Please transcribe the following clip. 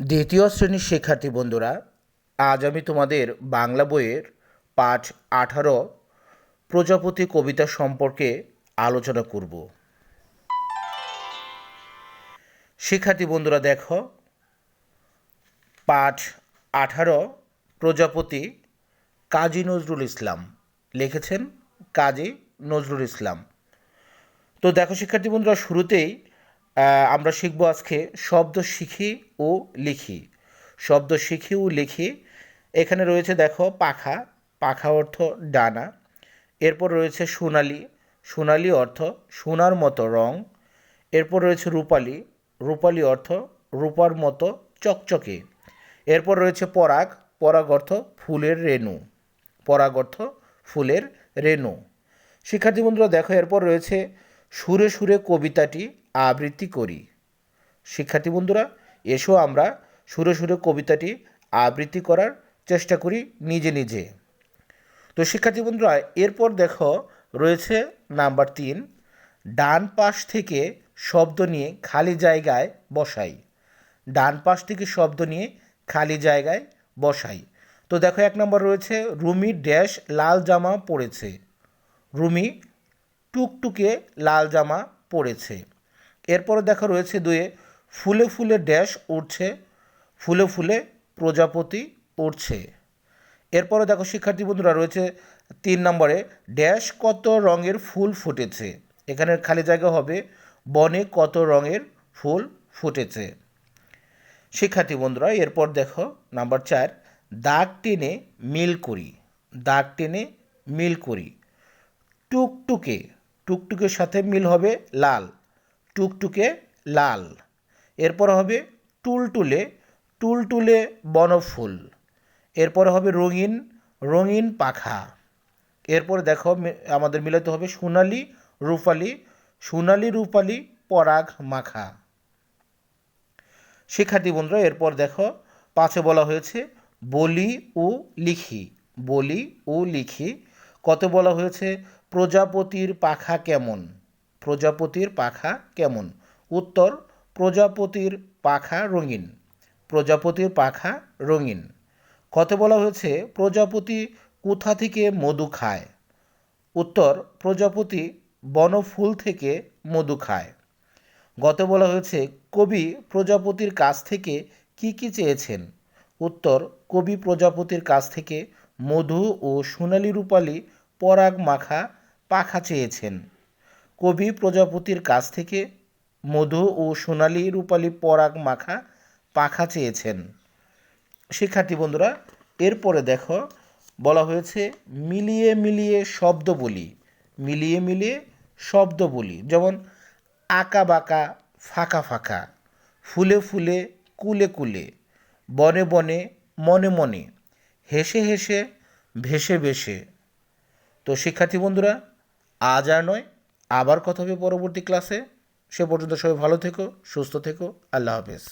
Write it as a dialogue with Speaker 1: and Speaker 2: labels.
Speaker 1: দ্বিতীয় শ্রেণির শিক্ষার্থী বন্ধুরা, আজ আমি তোমাদের বাংলা বইয়ের পাঠ আঠারো, প্রজাপতি কবিতা সম্পর্কে আলোচনা করব। শিক্ষার্থী বন্ধুরা, দেখো, পাঠ আঠারো, প্রজাপতি কাজী নজরুল ইসলাম লিখেছেন কাজী নজরুল ইসলাম। তো দেখো, শিক্ষার্থী বন্ধুরা, শুরুতেই আমরা শিখব আজকে শব্দ শিখি ও লিখি। শব্দ শিখি ও লিখি, এখানে রয়েছে দেখো পাখা পাখা অর্থ ডানা, এরপর রয়েছে সোনালি সোনালি অর্থ সোনার মতো রং, এরপর রয়েছে রূপালি রূপালি অর্থ রূপার মতো চকচকে, এরপর রয়েছে পরাগ পরাগ অর্থ ফুলের রেণু, পরাগ অর্থ ফুলের রেণু। শিক্ষার্থী বন্ধুরা, দেখো এরপর রয়েছে সুরে সুরে কবিতাটি আবৃত্তি করি। শিক্ষার্থী বন্ধুরা, এসো আমরা সুরে সুরে কবিতাটি আবৃত্তি করার চেষ্টা করি নিজে নিজে। তো শিক্ষার্থী বন্ধুরা, এরপর দেখো রয়েছে নাম্বার তিন, ডান পাশ থেকে শব্দ নিয়ে খালি জায়গায় বসাই। ডান পাশ থেকে শব্দ নিয়ে খালি জায়গায় বসাই। তো দেখো এক নম্বর রয়েছে, রুমি ড্যাশ লাল জামা পরেছে। রুমি টুকটুকে লাল জামা পরেছে। এরপরে দেখা রয়েছে দুয়ে, ফুলে ফুলে ড্যাশ উঠছে ফুলে ফুলে প্রজাপতি উঠছে এরপরে দেখো শিক্ষার্থী বন্ধুরা রয়েছে তিন নম্বরে, ড্যাশ কত রঙের ফুল ফুটেছে? এখানে খালি জায়গা হবে, বনে কত রঙের ফুল ফুটেছে? শিক্ষার্থী বন্ধুরা, এরপর দেখো নাম্বার চার, দাগ টেনে মিল করি, দাগ টেনে মিল করি। টুকটুকে, টুকটুকের সাথে মিল হবে লাল। টুকটুকে লাল। এরপর হবে টুলটুলে টুলটুলে বনফুল। এরপর হবে রঙিন রঙিন পাখা। এরপর দেখো আমাদের মিলাতে হবে সোনালি, রূপালি সোনালি, রূপালি, পরাগ, মাখা। শিক্ষার্থী বন্ধুরা, এরপর দেখো পাঁচে বলা হয়েছে বলি ও লিখি। বলি ও লিখি। কত বলা হয়েছে? প্রজাপতির পাখা কেমন? প্রজাপতির পাখা কেমন? উত্তর, প্রজাপতির পাখা রঙিন। প্রজাপতির পাখা রঙিন। কত বলা হয়েছে? প্রজাপতি কোথা থেকে মধু খায়? উত্তর, প্রজাপতি বনফুল থেকে মধু খায়। গত বলা হয়েছে, কবি প্রজাপতির কাছ থেকে কি কি চেয়েছেন? উত্তর, কবি প্রজাপতির কাছ থেকে মধু ও সোনালি রূপালি পরাগ মাখা পাখা চেয়েছেন। কবি প্রজাপতির কাছ থেকে মধু ও সোনালি রূপালি পরাগ মাখা পাখা চেয়েছেন। শিক্ষার্থী বন্ধুরা, এরপরে দেখো, বলা হয়েছে, মিলিয়ে মিলিয়ে শব্দ বলি, মিলিয়ে মিলিয়ে শব্দ বলি। যেমন, আঁকা বাঁকা, ফাঁকা ফাঁকা, ফুলে ফুলে, কুলে কুলে, বনে বনে, মনে মনে, হেসে হেসে, ভেসে ভেসে। তো শিক্ষার্থী বন্ধুরা, আজ আর নয় আবার কথা হবে পরবর্তী ক্লাসে সে পর্যন্ত সবাই ভালো থেকো সুস্থ থেকো আল্লাহ হাফেজ।